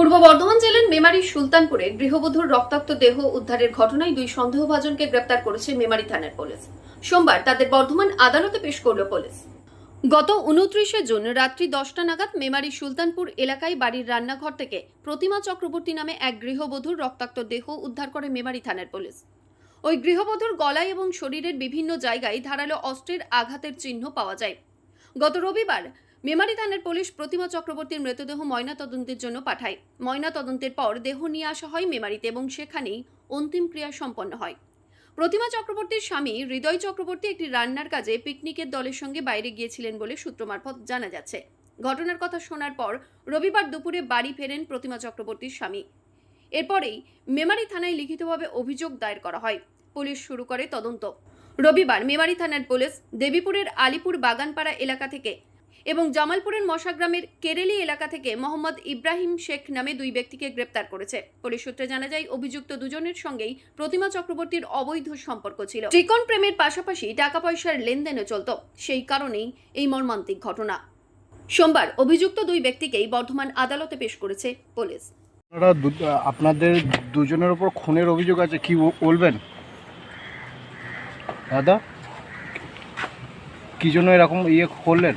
পূর্ব বর্ধমান জেলার মেমারি সুলতানপুরে গৃহবধূর রক্তাক্ত দেহ উদ্ধারের ঘটনায় দুই সন্দেহভাজনকে গ্রেপ্তার করেছে মেমারি থানার পুলিশ। সোমবার তাদের বর্ধমান আদালতে পেশ করল পুলিশ। গত উনত্রিশে জুন রাত্রি দশটা নাগাদ মেমারি সুলতানপুর এলাকায় বাড়ির রান্নাঘর থেকে প্রতিমা চক্রবর্তী নামে এক গৃহবধূর রক্তাক্ত দেহ উদ্ধার করে মেমারি থানার পুলিশ। ওই গৃহবধূর গলায় এবং শরীরের বিভিন্ন জায়গায় ধারালো অস্ত্রের আঘাতের চিহ্ন পাওয়া যায়। গত রবিবার মেমারি থানার পুলিশ প্রতিমা চক্রবর্তীর মৃতদেহ ময়না তদন্তের জন্য পাঠায়। ময়না তদন্তের পর দেহ নিয়ে আসা হয় মেমারিতে এবং সেখানেই অন্তিম ক্রিয়া সম্পন্ন হয়। প্রতিমা চক্রবর্তীর স্বামী হৃদয় চক্রবর্তী একটি রান্নার কাজে পিকনিকের দলের সঙ্গে বাইরে গিয়েছিলেন বলে সূত্র মারফত জানা যাচ্ছে। ঘটনার কথা শোনার পর রবিবার দুপুরে বাড়ি ফেরেন প্রতিমা চক্রবর্তীর স্বামী। এরপরেই মেমারি থানায় লিখিতভাবে অভিযোগ দায়ের করা হয়। পুলিশ শুরু করে তদন্ত। রবিবার মেমারি থানার পুলিশ দেবীপুরের আলিপুর বাগানপাড়া এলাকা থেকে এবং জামালপুরের মশাগ্রামের কেরেলি এলাকা থেকে মোহাম্মদ ইব্রাহিম শেখ নামে দুই ব্যক্তিকে গ্রেপ্তার করেছে। পুলিশ সূত্রে জানা যায়, অভিযুক্ত দুজনের সঙ্গেই প্রতিমা চক্রবর্তীর অবৈধ সম্পর্ক ছিল। ত্রিকোণ প্রেমের পাশাপাশি টাকা পয়সার লেনদেনও চলত। সেই কারণেই এই মর্মান্তিক ঘটনা। সোমবার অভিযুক্ত দুই ব্যক্তিকেই বর্ধমান আদালতে পেশ করেছে পুলিশ। আপনাদের দুজনের ওপর খুনের অভিযোগ আছে, কি বলবেন? দাদা, কি জন্য এরকম ইয়ে করলেন?